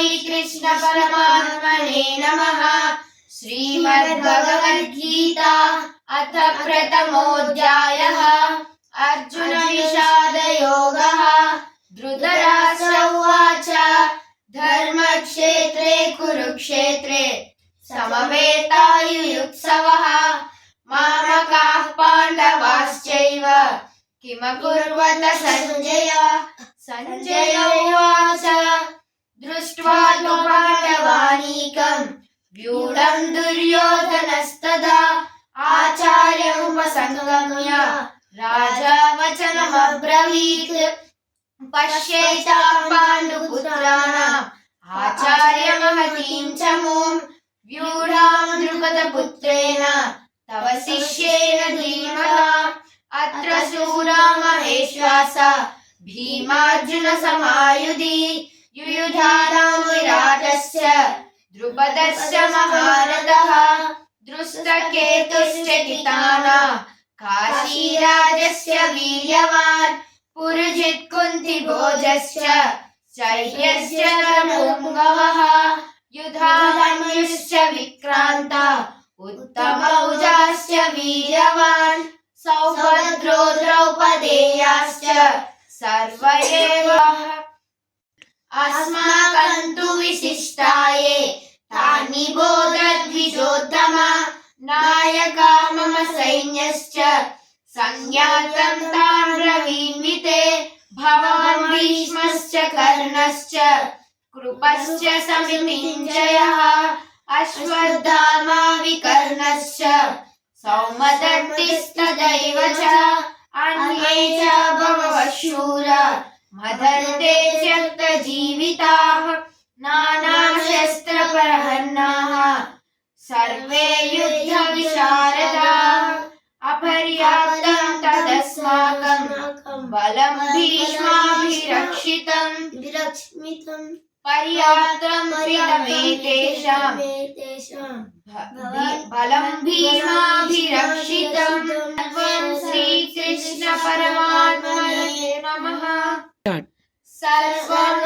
श्रीकृष्ण परमात्मने नमः। श्रीमद्भगवद्गीता अथ प्रथमोऽध्यायः। अर्जुन विषादयोगः धृतराष्ट्र उवाच, धर्मक्षेत्रे कुरुक्षेत्रे समवेतायुयुत्सवः। मामकाः पाण्डवाश्चैव, किमकुर्वत सञ्जय सञ्जय उवाच। दृष्ट्वा तु पाण्डवानीकम् व्यूढम् दुर्योधनस्तदा आचार्यमुपसङ्गम्य राजा वचनमब्रवीत् पश्येताम् पाण्डुपुत्राणाम् आचार्यमहतीम् च मूम् व्यूढाम् द्रुपदपुत्रेण तव शिष्येन धीमता अत्र शूरा महेश्वास भीमार्जुन विराटस्य द्रुपदस्य महारथः दृष्टकेतुश्च किताना काशीराजस्य वीर्यवान् पुरुजित् कुन्तिभोजश्च शल्यस्य पुङ्गवः युधामन्युश्च विक्रान्ता उत्तमौजाश्च वीर्यवान्। सौभद्रो द्रौपदेयाश्च सर्व अस्माकन्तु अस्माकं तु विशिष्टाये तानि बोधद्विजोत्तम। नायका मम सैन्यश्च। संज्ञातं ताम्रवीन्विते भवान् भीष्मश्च कर्णश्च। कृपश्च समिञ्जयः अश्वत्थामा विकर्णश्च सौमदत्तिस्तदैव च। अन्ये च बहवः शूर मदन्ते त्यक्तजीविताः नानाशस्त्रप्रहन्नाः। सर्वे युद्धविशारदाः। अपर्याप्तं तदस्माकं बलं भीष्माभिरक्षितम्। विरक्ष्मितं पर्याप्तं प्रियमेतेषां बलं भीष्माभिरक्षितं सर्वं സർവം